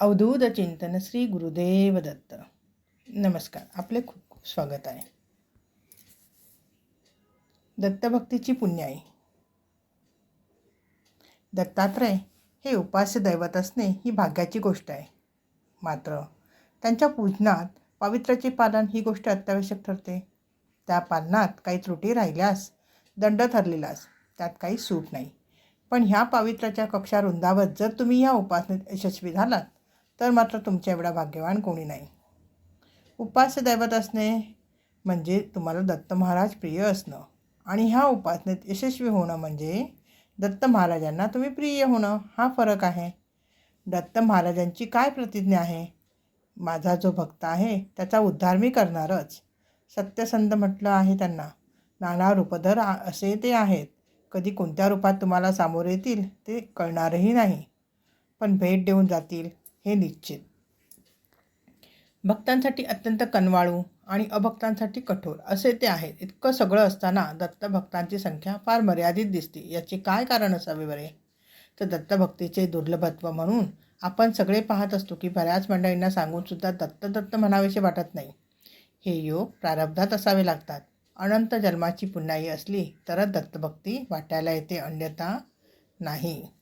अवधूत चिंतन श्री गुरुदेव दत्त नमस्कार आपले खूप खूप स्वागत आहे. दत्तभक्तीची पुण्याई. दत्तात्रय हे उपास्य दैवत असणे ही भाग्याची गोष्ट आहे. मात्र त्यांच्या पूजनात पावित्र्याचे पालन ही गोष्ट अत्यावश्यक ठरते. त्या पालनात काही त्रुटी राहिल्यास दंड ठरलेलास त्यात काही सूट नाही. पण ह्या पावित्र्याच्या कक्षा रुंदावत जर तुम्ही ह्या उपासनेत यशस्वी झालात तर मात्र तुमच्या एवढा भाग्यवान कोणी नाही. उपास्य दैवत असणे म्हणजे तुम्हाला दत्त महाराज प्रिय असणं. आणि ह्या उपासनेत यशस्वी होणं म्हणजे दत्त महाराजांना तुम्ही प्रिय होणं. हा फरक आहे. दत्त महाराजांची काय प्रतिज्ञा आहे? माझा जो भक्त आहे त्याचा उद्धार मी करणारच. सत्यसंध म्हटलं आहे त्यांना. नाना रूपधर असे ते आहेत. कधी कोणत्या रूपात तुम्हाला सामोरे येतील ते कळणारही नाही. पण भेट देऊन जातील. हे निश्चित. भक्तांसाठी अत्यंत कनवाळू आणि अभक्तांसाठी कठोर असे ते आहेत. इतकं सगळं असताना दत्तभक्तांची संख्या फार मर्यादित दिसते. याचे काय कारण असावे बरे? तर दत्तभक्तीचे दुर्लभत्व म्हणून आपण सगळे पाहत असतो की बऱ्याच मंडळींना सांगूनसुद्धा दत्त दत्त म्हणावेसे वाटत नाही. हे योग प्रारब्धात असावे लागतात. अनंत जन्माची पुण्याई असली तरच दत्तभक्ती वाटायला येते अन्यथा नाही.